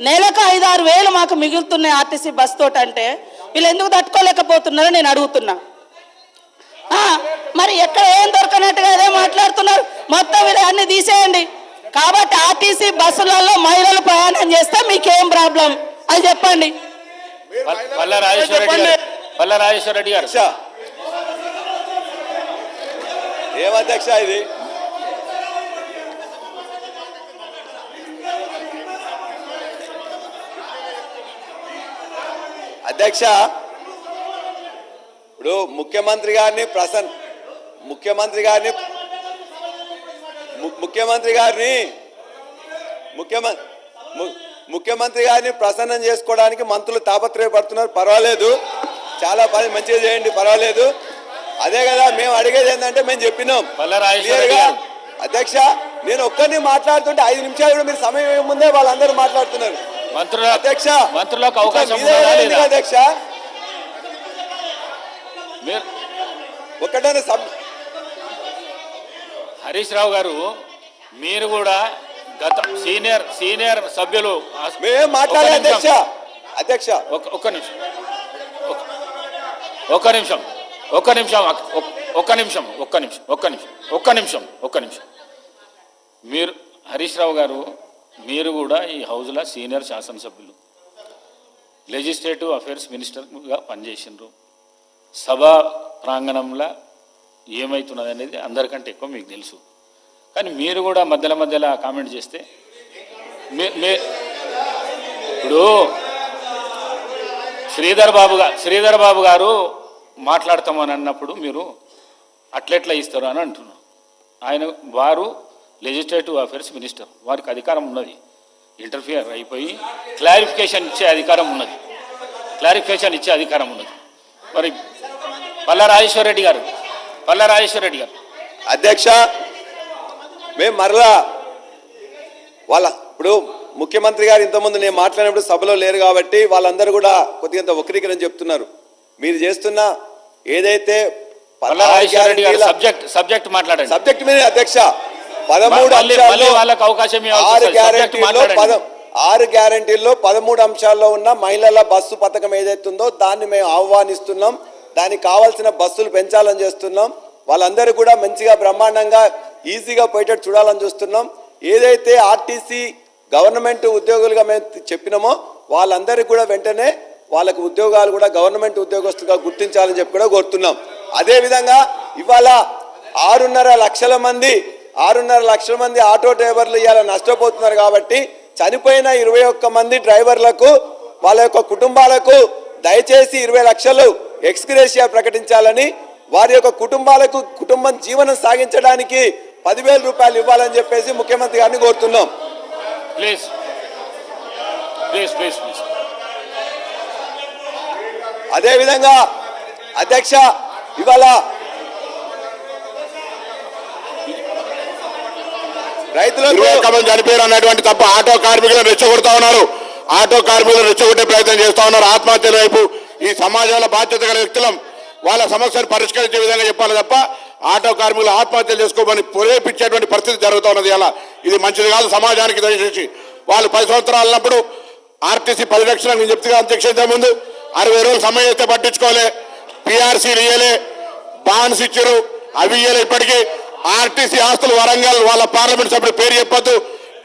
నెలకు ఐదు ఆరు వేలు మాకు మిగులుతున్నాయి ఆర్టీసీ బస్ తోటి అంటే. వీళ్ళు ఎందుకు తట్టుకోలేకపోతున్నారో నేను అడుగుతున్నా. ఆ, మరి ఎక్కడ ఏం దొరకనట్టుగా అదే మాట్లాడుతున్నారు. మొత్తం వీళ్ళు అన్ని తీసేయండి. కాబట్టి ఆర్టీసీ బస్సులలో మహిళలు ప్రయాణం చేస్తే మీకేం ప్రాబ్లం? అది చెప్పండి. పల్ల రాజేశ్వర రెడ్డి గారు. ఏమధ్యక్ష ఇది? అధ్యక్ష ఇప్పుడు ముఖ్యమంత్రి గారిని ప్రసన్ ముఖ్యమంత్రి గారిని ముఖ్యమంత్రి గారిని ముఖ్యమంత్రి ముఖ్యమంత్రి గారిని ప్రసన్నం చేసుకోవడానికి మంత్రులు తాపత్రయపడుతున్నారు. పర్వాలేదు. చాలా పని మంచిగా చేయండి పర్వాలేదు. అదే కదా మేము అడిగేది ఏంటంటే మేము చెప్పినాం. అధ్యక్ష నేను ఒక్కరిని మాట్లాడుతుంటే ఐదు నిమిషాలు కూడా మీరు సమయం ముందే వాళ్ళందరూ మాట్లాడుతున్నారు. మంత్రుల అధ్యక్ష మంత్రులకు అవకాశం అధ్యక్ష. హరీష్ రావు గారు మీరు కూడా గత సీనియర్ సీనియర్ సభ్యులు మాట్లాడే ఒక్క నిమిషం. అధ్యక్ష. అధ్యక్ష. ఒక్క- నిమిషం. ఒక్క- ఒక్క నిమిషం. ఒక్క నిమిషం ఒక్- ఒక్క నిమిషం ఒక్క నిమిషం ఒక్క నిమిషం ఒక్క నిమిషం ఒక్క నిమిషం. మీరు హరీష్ రావు గారు మీరు కూడా ఈ హౌజ్లో సీనియర్ శాసనసభ్యులు లెజిస్లేటివ్ అఫైర్స్ మినిస్టర్గా పనిచేసినారు సభా ప్రాంగణంలో ఏమవుతున్నది అనేది అందరికంటే ఎక్కువ మీకు తెలుసు. కానీ మీరు కూడా మధ్యలో మధ్యలో కామెంట్ చేస్తే మీ- ఇప్పుడు శ్రీధర్ బాబు గారు శ్రీధర్ బాబు గారు మాట్లాడతామని అన్నప్పుడు మీరు అట్లెట్లా ఇస్తారు అని అంటున్నారు. ఆయన వారు లెజిస్లేటివ్ అఫైర్స్ మినిస్టర్ వారికి అధికారం ఉన్నది. ఇంటర్ఫియర్ అయిపోయి క్లారిఫికేషన్ ఇచ్చే అధికారం ఉన్నది. క్లారిఫికేషన్ ఇచ్చే అధికారం ఉన్నది. మరి పల్ల రాజేశ్వర రెడ్డి గారు పల్ల రాజేశ్వర రెడ్డి గారు. అధ్యక్ష మేము మరలా వాళ్ళ ఇప్పుడు ముఖ్యమంత్రి గారు ఇంతకుముందు నేను మాట్లాడినప్పుడు సభలో లేరు కాబట్టి వాళ్ళందరూ కూడా కొద్దిగా వక్రీకరణ చెప్తున్నారు. మీరు చేస్తున్న ఏదైతే పల్ల రాజేశ్వర రెడ్డి గారు సబ్జెక్ట్ సబ్జెక్ట్ మాట్లాడండి. సబ్జెక్ట్ మీద అధ్యక్ష. పదమూడు అంశాల్లో వాళ్ళకి అవకాశం ఇవ్వాల్సి ఆరు మాట్లాడండి. పద ఆరు గ్యారంటీల్లో పదమూడు అంశాల్లో ఉన్న మహిళల బస్సు పథకం ఏదైతుందో దాన్ని మేము ఆహ్వానిస్తున్నాం. దానికి కావాల్సిన బస్సులు పెంచాలని చేస్తున్నాం. వాళ్ళందరూ కూడా మంచిగా బ్రహ్మాండంగా ఈజీగా పోయేటట్టు చూడాలని చూస్తున్నాం. ఏదైతే ఆర్టీసీ గవర్నమెంట్ ఉద్యోగులుగా మేము చెప్పినామో వాళ్ళందరికీ కూడా వెంటనే వాళ్ళకు ఉద్యోగాలు కూడా గవర్నమెంట్ ఉద్యోగస్తులుగా గుర్తించాలని చెప్పి కూడా కోరుతున్నాం. అదేవిధంగా ఇవాళ ఆరున్నర లక్షల మంది ఆరున్నర లక్షల మంది ఆటో డ్రైవర్లు ఇవాళ నష్టపోతున్నారు కాబట్టి చనిపోయిన ఇరవై ఒక్క మంది డ్రైవర్లకు వాళ్ళ యొక్క కుటుంబాలకు దయచేసి ఇరవై లక్షలు ఎక్స్గ్రేషియా ప్రకటించాలని వారి యొక్క కుటుంబాలకు కుటుంబం జీవనం సాగించడానికి పదివేల రూపాయలు ఇవ్వాలని చెప్పేసి ముఖ్యమంత్రి గారిని కోరుతున్నాం. ప్లీజ్. Please please please. అదేవిధంగా అధ్యక్ష ఇవాళ రైతులు చనిపోయారు అన్నటువంటి తప్ప ఆటో కార్మికులను రెచ్చగొడతా ఉన్నారు. ఆటో కార్మికులను రెచ్చగొట్టే ప్రయత్నం చేస్తా ఉన్నారు. ఆత్మహత్యల వైపు ఈ సమాజంలో బాధ్యత గల వ్యక్తులం వాళ్ళ సమస్యను పరిష్కరించే విధంగా చెప్పాలి తప్ప ఆటో కార్మికులు ఆత్మహత్యలు చేసుకోమని ప్రేరేపించేటువంటి పరిస్థితి జరుగుతూ ఉన్నది అలా ఇది మంచిది కాదు సమాజానికి దయచేసి. వాళ్ళు పది సంవత్సరాలు అన్నప్పుడు ఆర్టీసీ పది లక్షలు నేను చెప్తే అధ్యక్షత ముందు అరవై రోజులు సమయం అయితే పట్టించుకోలే. పిఆర్సీలు ఇయ్యలే. బాన్స్ ఇచ్చారు అవి ఇయ్యలే ఇప్పటికీ. ఆర్టీసీ ఆస్తులు వరంగల్ వాళ్ళ పార్లమెంట్ సభ్యుడు పేరు చెప్పొద్దు.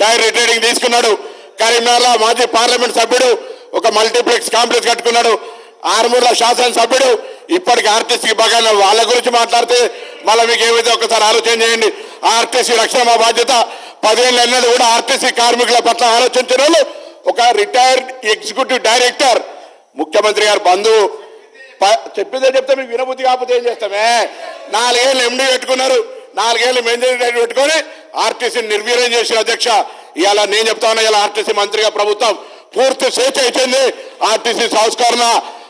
టైర్ రిటైరింగ్ తీసుకున్నాడు. కరీంనగర్లో మాజీ పార్లమెంట్ సభ్యుడు ఒక మల్టీప్లెక్స్ కాంప్లెక్స్ కట్టుకున్నాడు. ఆరుమూరుల శాసనసభ్యుడు ఇప్పటికి ఆర్టీసీకి బాగా వాళ్ళ గురించి మాట్లాడితే మళ్ళీ మీకు ఏమైతే ఒకసారి ఆలోచన చేయండి. ఆర్టీసీ రక్షణ మా బాధ్యత పదేళ్ళు అన్నది కూడా ఆర్టీసీ కార్మికుల పట్ల ఆలోచించిన వాళ్ళు ఒక రిటైర్డ్ ఎగ్జిక్యూటివ్ డైరెక్టర్ ముఖ్యమంత్రి గారు బంధువు చెప్పిందే చెప్తే మీకు వినబుద్ధి కాకపోతే ఏం చేస్తామే నాలుగేళ్ళు ఎండి పెట్టుకున్నారు నాలుగేళ్ళు మెయింటైన్ పెట్టుకొని ఆర్టీసీని నిర్వీర్యం చేసిన అధ్యక్ష. ఇవాళ నేను చెప్తా ఉన్నా ఇలా ఆర్టీసీ మంత్రిగా ప్రభుత్వం పూర్తి స్వేచ్ఛ ఇచ్చింది ఆర్టీసీ సంస్కరణ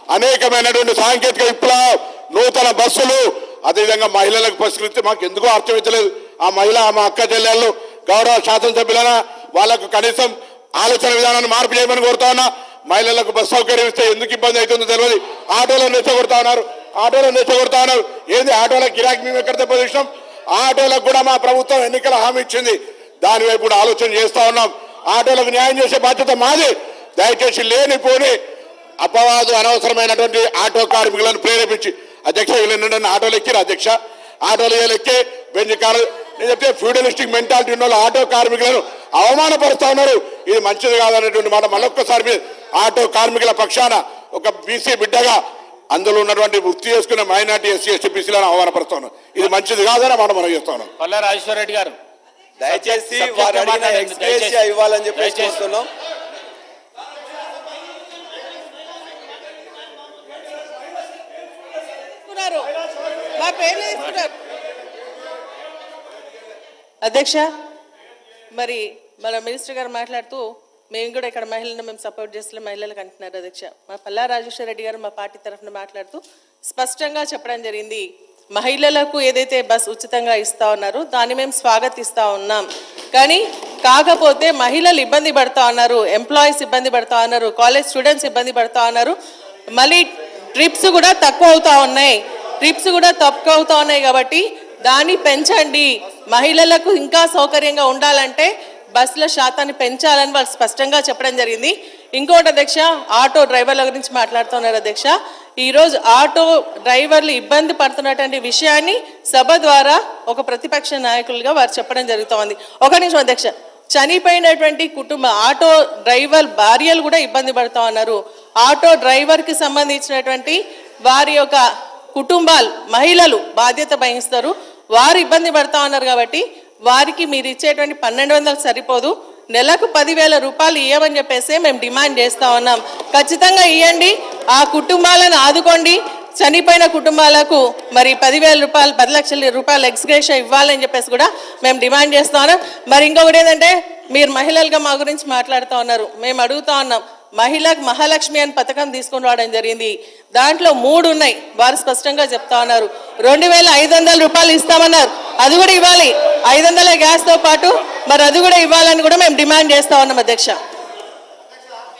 అనేకమైనటువంటి సాంకేతిక విప్లవం నూతన బస్సులు అదేవిధంగా మహిళలకు పరిష్కరిస్తే మాకు ఎందుకో అర్థమైతలేదు ఆ మహిళ మా అక్క చెల్లెళ్ళు గౌరవ శాసనసభ్యులైన వాళ్ళకు కనీసం ఆలోచన విధానాన్ని మార్పు చేయమని కోరుతా ఉన్నా. మహిళలకు బస్సు సౌకర్యం ఇస్తే ఎందుకు ఇబ్బంది అవుతుందో తెలియదు. ఆటోలో నెచ్చగొడతా ఉన్నారు. ఆటోలో నెచ్చగొడతా ఉన్నారు. ఏంది? ఆటోల గిరాకీ మేము ఎక్కడ దెబ్బతీసినాం ఆటోలకు కూడా మా ప్రభుత్వం ఎన్నికల హామీ ఇచ్చింది. దాని వైపు కూడా ఆలోచన చేస్తా ఉన్నాం. ఆటోలకు న్యాయం చేసే బాధ్యత మాది. దయచేసి లేనిపోని అపవాదు అనవసరమైనటువంటి ఆటో కార్మికులను ప్రేరేపించి అధ్యక్ష వీళ్ళు ఆటోలు ఎక్కిరు అధ్యక్ష? ఆటోలు ఎక్కి బెంచ్ కారు నేను చెప్తే ఫ్యూడలిస్టిక్ మెంటాలిటీ ఉన్న వాళ్ళు ఆటో కార్మికులను అవమానపరుస్తా ఉన్నారు. ఇది మంచిది కాదనేటువంటి మాట మళ్ళొక్కసారి ఆటో కార్మికుల పక్షాన ఒక బీసీ బిడ్డగా అందులో ఉన్నటువంటి వృత్తి చేసుకునే మైనార్టీ ఎస్సీ ఎస్టీ బీసీలను అవమానపరుస్తా ఉన్నాం ఇది మంచిది కాదనే మాట మనం చేస్తాను పల్లా రాజేశ్వర రెడ్డి గారు దయచేసి. ఇవ్వాలని చెప్పేసి తీసుకున్నారు. అధ్యక్ష మరి మన మినిస్టర్ గారు మాట్లాడుతూ మేము కూడా ఇక్కడ మహిళలను మేము సపోర్ట్ చేస్తున్న మహిళలకు అంటున్నారు అధ్యక్ష. మా పల్లా రాజేశ్వర రెడ్డి గారు మా పార్టీ తరఫున మాట్లాడుతూ స్పష్టంగా చెప్పడం జరిగింది. మహిళలకు ఏదైతే బస్ ఉచితంగా ఇస్తా ఉన్నారో దాన్ని మేము స్వాగతిస్తూ ఉన్నాం. కానీ కాకపోతే మహిళలు ఇబ్బంది పడతా ఉన్నారు ఎంప్లాయీస్ ఇబ్బంది పడతా ఉన్నారు కాలేజ్ స్టూడెంట్స్ ఇబ్బంది పడతా ఉన్నారు. మళ్ళీ ట్రిప్స్ కూడా తక్కువ అవుతా ఉన్నాయి. ట్రిప్స్ కూడా తక్కువ అవుతా ఉన్నాయి కాబట్టి దాన్ని పెంచండి. మహిళలకు ఇంకా సౌకర్యంగా ఉండాలంటే బస్సుల శాతాన్ని పెంచాలని వాళ్ళు స్పష్టంగా చెప్పడం జరిగింది. ఇంకోటి అధ్యక్ష ఆటో డ్రైవర్ల గురించి మాట్లాడుతున్నారు అధ్యక్ష. ఈరోజు ఆటో డ్రైవర్లు ఇబ్బంది పడుతున్నటువంటి విషయాన్ని సభ ద్వారా ఒక ప్రతిపక్ష నాయకులుగా వారు చెప్పడం జరుగుతోంది. ఒక నిమిషం అధ్యక్ష చనిపోయినటువంటి కుటుంబ ఆటో డ్రైవర్ భార్యలు కూడా ఇబ్బంది పడుతూ ఉన్నారు. ఆటో డ్రైవర్కి సంబంధించినటువంటి వారి యొక్క కుటుంబాలు మహిళలు బాధ్యత వహిస్తారు. వారు ఇబ్బంది పడతా ఉన్నారు కాబట్టి వారికి మీరు ఇచ్చేటువంటి పన్నెండు వందలు సరిపోదు. నెలకు పదివేల రూపాయలు ఇవ్వమని చెప్పేసి మేము డిమాండ్ చేస్తా ఉన్నాం. ఖచ్చితంగా ఇవ్వండి ఆ కుటుంబాలను ఆదుకోండి. చనిపోయిన కుటుంబాలకు మరి పదివేల రూపాయలు పది లక్షల రూపాయలు ఎక్స్గ్రేషన్ ఇవ్వాలని చెప్పేసి కూడా మేము డిమాండ్ చేస్తా ఉన్నాం. మరి ఇంకొకటి ఏంటంటే మీరు మహిళలుగా మా గురించి మాట్లాడుతూ ఉన్నారు. మేము అడుగుతా ఉన్నాం. మహిళ మహాలక్ష్మి అని పథకం తీసుకుని రావడం జరిగింది. దాంట్లో మూడు ఉన్నాయి. వారు స్పష్టంగా చెప్తా ఉన్నారు. రెండు వేల ఐదు వందల రూపాయలు ఇస్తామన్నారు. అది కూడా ఇవ్వాలి. ఐదు వందల గ్యాస్తో పాటు మరి అది కూడా ఇవ్వాలని కూడా మేము డిమాండ్ చేస్తా ఉన్నాం అధ్యక్ష.